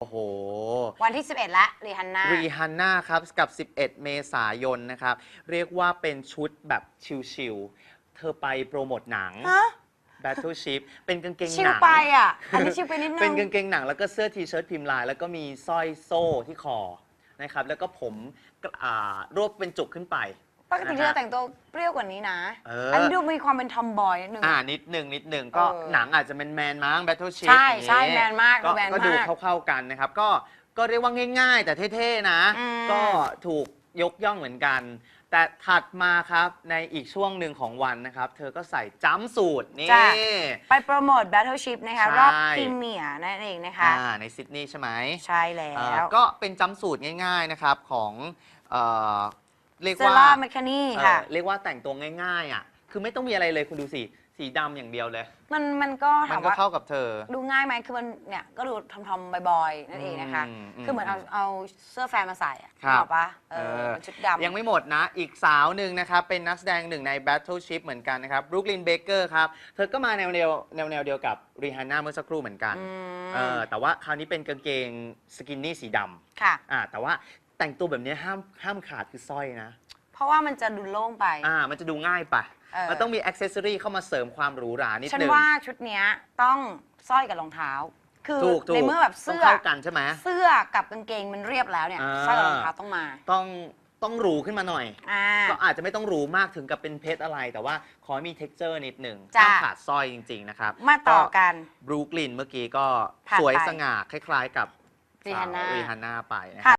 โอ้โห วันที่ 11 ละรีฮันน่ารีฮันน่าครับ กับ 11 เมษายนนะครับ เรียกว่าเป็นชุดแบบชิลๆ เธอไปโปรโมทหนัง ฮะ Battleship เป็นกางเกงชิหลนังไปอะ อันนี้ชิลไปนิดนึง เป็นกางเกงหนังแล้วก็เสื้อทีเชิ้ตพิมพ์ลาย แล้วก็มีสร้อยโซ่ที่คอนะครับแล้วก็ผมอ่ารวบเป็นจุกขึ้นไป ปกติเธอแต่งตัวเปรี้ยวกว่านี้นะเอออัอั นนี้ดูมีความเป็นทอมบอยนิดนึง อ่านิดหนึ่งนิดหนึ่งก็เออหนังอาจจะแมนแมนๆมั้ง Battleship ใช่ใช่อย่งงี้แมนมากก็แมนก็ดูมากเข้าๆกันนะครับ ก็ก็เรียกว่าง่ายๆ แต่เท่ๆนะ อืม ก็ถูกยกย่องเหมือนกัน แต่ถัดมาครับในอีกช่วงหนึ่งของวันนะครับ เธอก็ใส่จัมป์สูทนี่ จ้ะ ไปโปรโมท Battleship นะคะ ใช่ รอบพรีเมียร์นั่นเองนะคะ อ่าในซิดนีย์ใช่ไหม ใช่แล้เอ่อว ก็เป็นจัมป์สูทง่าย ๆ นะครับ ของเอ่อ เรียกเซว่าล่าแมคคานีเอ่อค่ะเรียกว่าแต่งตัวง่ายๆอะ คือไม่ต้องมีอะไรเลยคุณดูสิ สีดำอย่างเดียวเลย มันมันก็มัถานมก็ว่าเข้ากับเธอ ดูง่ายไหมคือมันเนี่ยก็ดูทอมทอมๆบอยๆนั่นเองนะคะ อืมอืมคือเหมือนเอาเอาเสื้อแฟนมาใส่อะครับนึกออกปะเอเอออเป็นชุดดำ ยังไม่หมดนะ อีกสาวหนึ่งนะครับ เป็นนักแสดงหนึ่งใน Battleship เหมือนกันนะครับบรู k ลินเบเกอร์ครับ เธอก็มาแนวแนวแนวแนวเดียวกับรีฮ a น n าเมื่อสักครู่เหมือนกัน อืม เออ แต่ว่าคราวนี้เป็นกางเกงสกินนี่สีดค่ะำอ่าแต่ว่า แต่งตัวแบบนี้ห้ามห้ามขาดคือสร้อยนะ เพราะว่ามันจะดูโล่งไป อ่า มันจะดูง่ายไป เออ มันต้องมีอ็อกเซสซอรีเข้ามาเสริมความหรูหรานิดฉันนึง ว่าชุดเนี้ยต้องสร้อยกับรองเท้า คือถูกถูกในเมื่อแบบต้อเสื้งอเข้ากันใช่ไหมเสื้อกับกางเกงมันเรียบแล้วเนี่ยอ่า สร้อยกับรองเท้าต้องมาต้องต้องหรูขึ้นมาหน่อย อ่า ก็อาจจะไม่ต้องหรูมากถึงกับเป็นเพชรอะไร แต่ว่าขอให้มี t e x t อร์นิดหนึ่งจ้ะ ห้ามขาดสร้อยจริง ๆ นะครับมาต่อกัน บรู k ลินเมื่อกี้ก็ผ่านสวยไปสง่าคล้าย ๆ กับ Rihanna รีฮันน่าไปนะค่ะ